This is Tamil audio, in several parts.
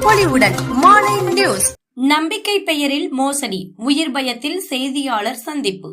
பொலிவுடன் மாலை நியூஸ். நம்பிக்கை பெயரில் மோசடி உயிர் பயத்தில் செய்தியாளர் சந்திப்பு.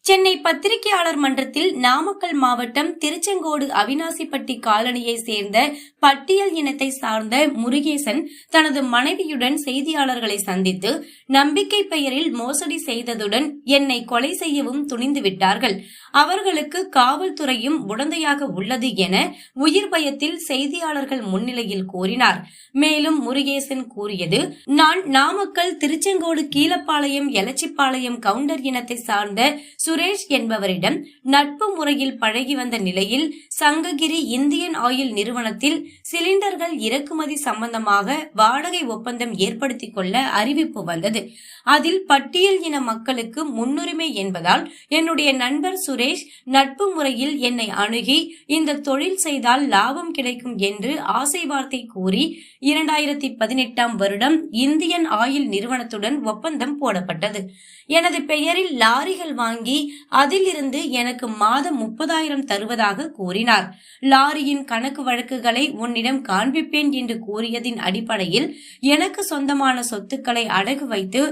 சென்னை பத்திரிகையாளர் மன்றத்தில் நாமக்கல் மாவட்டம் திருச்செங்கோடு அவினாசிப்பட்டி காலனியை சேர்ந்த பட்டியல் இனத்தை சார்ந்த முருகேசன் தனது மனைவியுடன் செய்தியாளர்களை சந்தித்து நம்பிக்கை பெயரில் மோசடி செய்ததுடன் என்னை கொலை செய்யவும் துணிந்து விட்டார்கள். அவர்களுக்கு காவல்துறையும் உடந்தையாக உள்ளது என உயிர் பயத்தில் செய்தியாளர்கள் முன்னிலையில் கூறினார். மேலும் முருகேசன் கூறியது நான் நாமக்கல் திருச்செங்கோடு கீழப்பாளையம் எலச்சிப்பாளையம் கவுண்டர் இனத்தை சார்ந்த சுரேஷ் என்பவரிடம் நட்பு முறையில் பழகி வந்த நிலையில் சங்ககிரி இந்தியன் ஆயில் நிறுவனத்தில் சிலிண்டர்கள் இறக்குமதி சம்பந்தமாக வாடகை ஒப்பந்தம் ஏற்படுத்திக் கொள்ள அறிவிப்பு வந்தது. அதில் பட்டியல் இன மக்களுக்கு முன்னுரிமை என்பதால் என்னுடைய நண்பர் சுரேஷ் நட்பு முறையில் என்னை அணுகி இந்த தொழில் செய்தால் லாபம் கிடைக்கும் என்று ஆசை வார்த்தை கூறி இரண்டாயிரத்தி பதினெட்டாம் வருடம் இந்தியன் ஆயில் நிறுவனத்துடன் ஒப்பந்தம் போடப்பட்டது. எனது பெயரில் லாரிகள் வாங்கி அதிலிருந்து எனக்கு மாதம் முப்பதாயிரம் தருவதாக கூறினார். லாரியின் கணக்கு வழக்குகளை உன்னிடம் காண்பிப்பேன் என்று கூறியதின் அடிப்படையில் எனக்கு சொந்தமான சொத்துக்களை அடகு வைத்து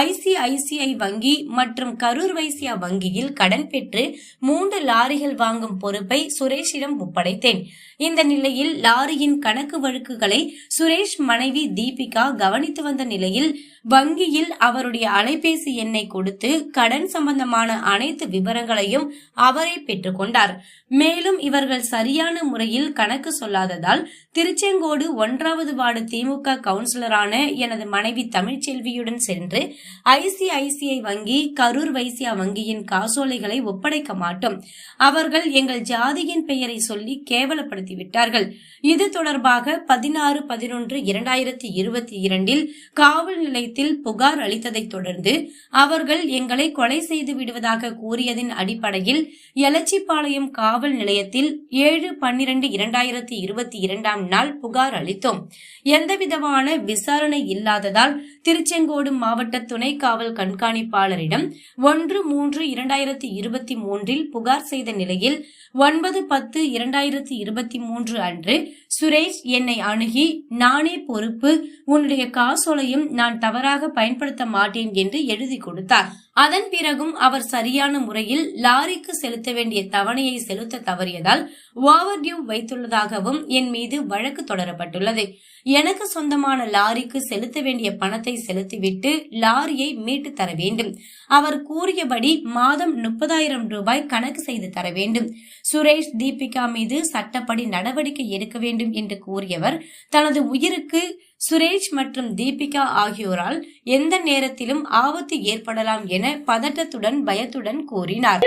ஐசிஐசிஐ வங்கி மற்றும் கரூர் வைசியா வங்கியில் கடன் பெற்று மூன்று லாரிகள் வாங்கும் பொறுப்பை சுரேஷிடம் ஒப்படைத்தேன். இந்த நிலையில் லாரியின் கணக்கு வழக்குகளை சுரேஷ் மனைவி தீபிகா கவனித்து வந்த நிலையில் வங்கியில் அவருடைய அலைபேசி எண்ணை கொடுத்து கடன் சம்பந்தமான அனைத்து விவரங்களையும் அவரே பெற்றுக்கொண்டார். மேலும் இவர்கள் சரியான முறையில் கணக்கு சொல்லாததால் திருச்செங்கோடு ஒன்றாவது வார்டு திமுக கவுன்சிலரான எனது மனைவி தமிழ்ச்செல்வியுடன் சென்று ஐசிஐசிஐ வங்கி கரூர் வைசியா வங்கியின் காசோலைகளை ஒப்படைக்க மாட்டோம். அவர்கள் எங்கள் ஜாதியின் பெயரை சொல்லி கேவலப்படுத்தி விட்டார்கள் இது தொடர்பாக பதினாறு பதினொன்று இரண்டாயிரத்தி இருபத்தி இரண்டில் காவல் நிலையத்தில் புகார் அளித்ததைத் தொடர்ந்து அவர்கள் எங்களை கொலை செய்து விடுவதாக கூறியதின் அடிப்படையில் எலச்சிப்பாளையம் காவல் நிலையத்தில் ஏழு பன்னிரண்டு இரண்டாயிரத்தி இருபத்தி இரண்டாம் நாள் புகார் அளித்தோம். எந்தவிதமான விசாரணை இல்லாததால் திருச்செங்கோடு மாவட்ட துணை காவல் கண்காணிப்பாளரிடம் ஒன்று மூன்று இரண்டாயிரத்தி இருபத்தி மூன்றில் புகார் செய்த நிலையில் ஒன்பது பத்து இரண்டாயிரத்தி இருபத்தி மூன்று அன்று சுரேஷ் என்னை அணுகி நானே பொறுப்பு உன்னுடைய காசோலையும் நான் தவற தவறாக பயன்படுத்த மாட்டேன் என்று எழுதி கொடுத்தார். அதன் பிறகும் அவர் சரியான முறையில் லாரிக்கு செலுத்த வேண்டிய தவணையை செலுத்த தவறியதால் ஓவர் டியூ வைத்துள்ளதாகவும் என் மீது வழக்கு தொடரப்பட்டுள்ளது. எனக்கு சொந்தமான லாரிக்கு செலுத்த வேண்டிய பணத்தை செலுத்திவிட்டு லாரியை மீட்டு தர வேண்டும். அவர் கூறியபடி மாதம் முப்பதாயிரம் ரூபாய் கணக்கு செய்து தர வேண்டும். சுரேஷ் தீபிகா மீது சட்டப்படி நடவடிக்கை எடுக்க வேண்டும் என்று கூறியவர் தனது உயிருக்கு சுரேஷ் மற்றும் தீபிகா ஆகியோரால் எந்த நேரத்திலும் ஆபத்து ஏற்படலாம் என பதட்டத்துடன் பயத்துடன் கூறினார்.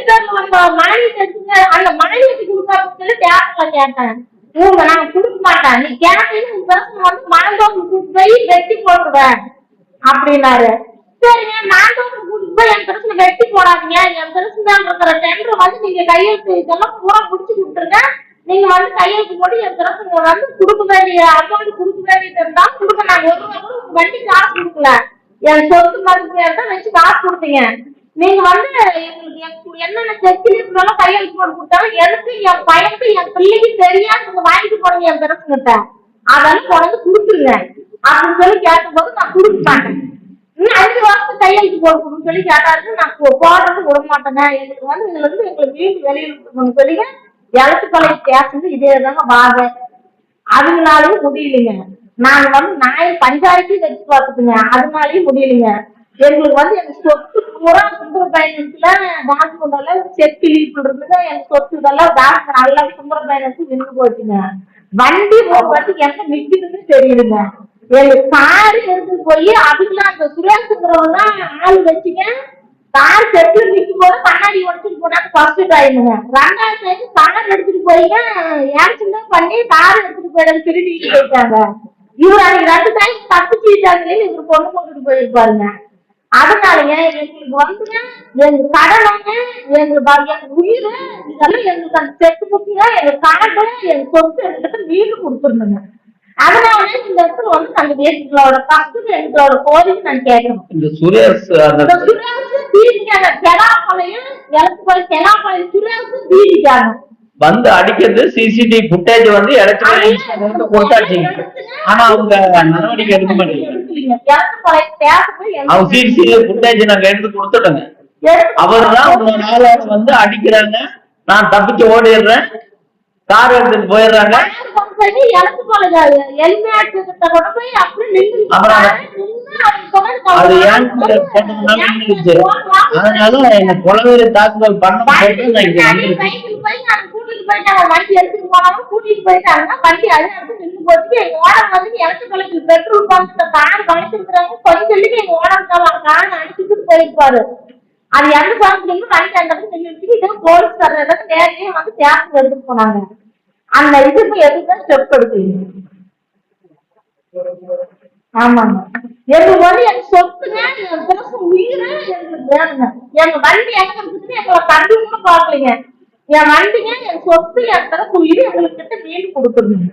மனைவி அந்த மனைவிக்கு சொல்லி உங்க நான் மாட்டேன் நீ வந்து போய் வெட்டி அப்படின்னாரு சரிங்க நான் போய் என் பிரச்சனை வெட்டி போடாதீங்க. என் பிரச்சனை இருக்கிற டெண்டர் வந்து நீங்க கையெழுத்து இதெல்லாம் பூரா முடிச்சு கொடுத்துருங்க நீங்க வந்து கையெழுத்து போட்டு என் பிரச்சனை வந்து கொடுக்க வேண்டிய அமௌண்ட் கொடுக்க வேண்டியது இருந்தா கொடுக்க நான் ஒரு வண்டி காசு கொடுக்கல. என் சொத்து மதிப்பு வச்சு காசு கொடுத்தீங்க. நீங்க வந்து எங்களுக்கு என்னென்ன செக்யூரிட்டி கையெழுத்து போட்டு கொடுத்தாலும் எனக்கு என் பையனுக்கு என் பிள்ளைக்கு தெரியாது. நீங்க வாங்கிட்டு போனீங்க என் பிரச்சனை அதெல்லாம் கொண்டு கொடுத்துருங்க. அப்படின்னு சொல்லி கேட்கும்போது நான் கொடுக்க மாட்டேன் இன்னும் அஞ்சு வருஷம் கையெழுத்து போடணும்னு சொல்லி கேட்டாரு நான் போடுறது விட மாட்டேங்க. எங்களுக்கு வந்து இதுல இருந்து எங்களுக்கு வீட்டு வெளியில் இருக்கணும்னு சொல்லி எழுத்துக்கலை பேசுறது இதே தாங்க வாங்க. அதனாலயும் முடியலைங்க. நாங்க வந்து நாய் பஞ்சாயத்து வச்சு பார்த்துக்குங்க. அதனாலயும் முடியலைங்க. எங்களுக்கு வந்து எங்க சொத்து பூரா சுந்தர பைனான்ஸ்ல டாக்குமெண்ட் எல்லாம் செக்கு லீப் இருந்தது எங்க சொத்து இதெல்லாம் டாக்குமெண்ட் நல்லா சுந்தர பைனான்ஸ் நின்று போச்சுங்க. வண்டி ஒரு வாட்டி எங்க நிக்குதுன்னு தெரியுதுங்க எங்க காரு எடுத்து போய் அதுக்குலாம் அந்த சுரேஷ் சுரேஷ்ங்கிறவங்க ஆள் வச்சுங்க கார் செட்டில் நிக்கும் போது கண்ணாடி உடச்சிட்டு போனாங்க ஃபர்ஸ்ட் டைமுங்க ரெண்டாவது டைம் கார் எடுத்துட்டு போய் ஆக்சிடென்ட் பண்ணி கார் எடுத்துட்டு போயிடாங்க திருடிட்டு போயிட்டாங்க. இவர் அன்னைக்கு ரெண்டு டைம் தப்பிச்சுட்டாங்களே இவர் பொண்ணு போட்டுட்டு போயிருப்பாருங்க அதனாலங்க எங்களுக்கு வந்துங்க எங்க கடனுங்க எங்க உயிர் இதெல்லாம் எங்களுக்கு அந்த செக்கு புக்குங்க எங்க கார்டு எங்க சொத்து எங்களுக்கு வீடு கொடுத்துருந்துங்க. அதனால இந்த இடத்துல வந்து நாங்க எங்களோட கஷ்டம் எங்களோட கோரிக்கை நான் கேட்கிறோம் இந்த சுரேஷ் அந்த சுரேஷ் தீடிக்காங்க கெலாப்பாளையம் எனக்கு போய் கெலாப்பாளையம் சுரேஷ் தீடிக்காங்க வந்து அடிக்கிறது சிசிடிவி ஃபுட்டேஜ் வந்து இன்ஸ்பெக்டர் கொடுத்தாச்சு. ஆனா அவங்க நடவடிக்கை எடுக்க மாட்டேங்க எனக்கு பழைய ஸ்டேஷன்ல அவங்க சிசிடிவி ஃபுட்டேஜ் நாங்க எடுத்து கொடுத்துட்டோங்க. அவர் தான் வந்து அடிக்கிறாங்க. நான் தப்பிச்சு ஓடிடுறேன். கார் எடுத்துட்டு போயிடுறாங்க. அதனால என்ன கொலவெறி தாக்குதல் பண்ண போயிட்டாங்க. வண்டி எடுத்துட்டு போனாலும் கூட்டிட்டு போயிட்டாங்க வண்டி அது எடுத்து நின்று போச்சு. எங்க ஓனர் வந்து எனக்கு தொலைக்கு பெட்ரோல் பம்ப்ல கார் கழிச்சிருக்கிறாங்க கொஞ்சம் சொல்லிட்டு எங்க ஓனர் தான் கார் அடிச்சுட்டு போயிருப்பாரு. அது எந்த சாப்பிட்டு வண்டி அந்த இடத்துல நின்று இது போலீஸ் தர நேரடியே வந்து தேர்தல் எடுத்துட்டு போனாங்க. அந்த இதுக்கு எதுக்கு ஸ்டெப் எடுக்கல ஆமாங்க. எங்க மொழி எங்க சொத்துங்க எங்க புருஷன் உயிரை எங்களுக்கு வேணுங்க. எங்க வண்டி எங்க இருக்குதுன்னு எங்களை கண்டு கூட பாக்கலைங்க என் வண்டியை என் சொத்து என் பிறகு உயிரை எங்களுக்கு கிட்ட மீன் கொடுத்துருங்க